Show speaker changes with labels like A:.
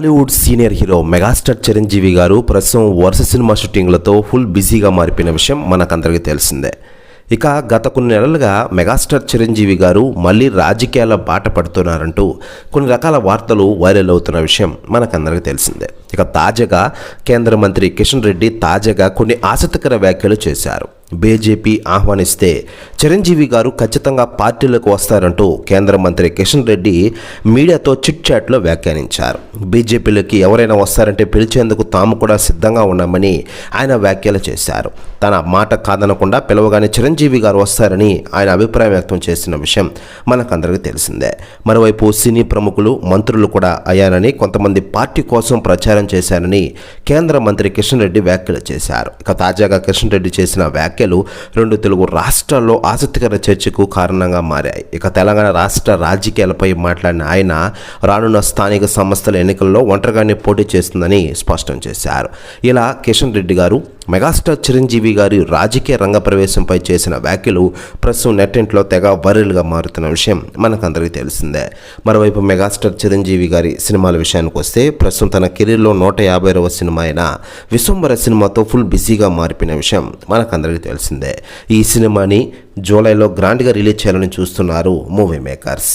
A: Hollywood senior hero megastar Chiranjeevi garu ప్రస్తుతం వరుస cinema షూటింగ్లతో full బిజీగా మారిపోయిన విషయం మనకందరికీ తెలిసిందే. ఇక గత కొన్ని నెలలుగా మెగాస్టార్ చిరంజీవి గారు మళ్ళీ రాజకీయాల బాట పడుతున్నారంటూ కొన్ని రకాల వార్తలు వైరల్ అవుతున్న విషయం మనకందరికీ తెలిసిందే. ఇక తాజాగా కేంద్ర మంత్రి కిషన్ రెడ్డి తాజాగా కొన్ని ఆసక్తికర వ్యాఖ్యలు చేశారు. బీజేపీ ఆహ్వానిస్తే చిరంజీవి గారు ఖచ్చితంగా పార్టీలోకి వస్తారంటూ కేంద్ర మంత్రి కిషన్ రెడ్డి మీడియాతో చిట్ చాట్లో వ్యాఖ్యానించారు. బీజేపీలోకి ఎవరైనా వస్తారంటే పిలిచేందుకు తాము కూడా సిద్ధంగా ఉన్నామని ఆయన వ్యాఖ్యలు చేశారు. తన మాట కాదనకుండా పిలవగానే చిరంజీవి గారు వస్తారని ఆయన అభిప్రాయం వ్యక్తం చేసిన విషయం మనకందరికీ తెలిసిందే. మరోవైపు సినీ ప్రముఖులు మంత్రులు కూడా అయ్యానని కొంతమంది పార్టీ కోసం ప్రచారం చేశారని కేంద్ర మంత్రి కిషన్ రెడ్డి వ్యాఖ్యలు చేశారు. ఇక తాజాగా కిషన్ రెడ్డి చేసిన వ్యాఖ్యలు రెండు తెలుగు రాష్ట్రాల్లో ఆసక్తికర చర్చకు కారణంగా మారాయి. ఇక తెలంగాణ రాష్ట్ర రాజకీయాలపై మాట్లాడిన ఆయన రానున్న స్థానిక సంస్థల ఎన్నికల్లో ఒంటరిగానే పోటీ చేస్తుందని స్పష్టం చేశారు. ఇలా కిషన్ రెడ్డి గారు మెగాస్టార్ చిరంజీవి గారి రాజకీయ రంగ ప్రవేశంపై చేసిన వ్యాఖ్యలు ప్రస్తుతం నెట్టింట్లో తెగ వైరల్గా మారుతున్న విషయం మనకందరికీ తెలిసిందే. మరోవైపు మెగాస్టార్ చిరంజీవి గారి సినిమాల విషయానికి వస్తే ప్రస్తుతం తన కెరీర్లో నూట యాభైరవ సినిమా అయిన విశ్వంబర సినిమాతో ఫుల్ బిజీగా మారిపోయిన విషయం మనకందరికీ తెలిసిందే. ఈ సినిమాని జూలైలో గ్రాండ్గా రిలీజ్ చేయాలని చూస్తున్నారు మూవీ మేకర్స్.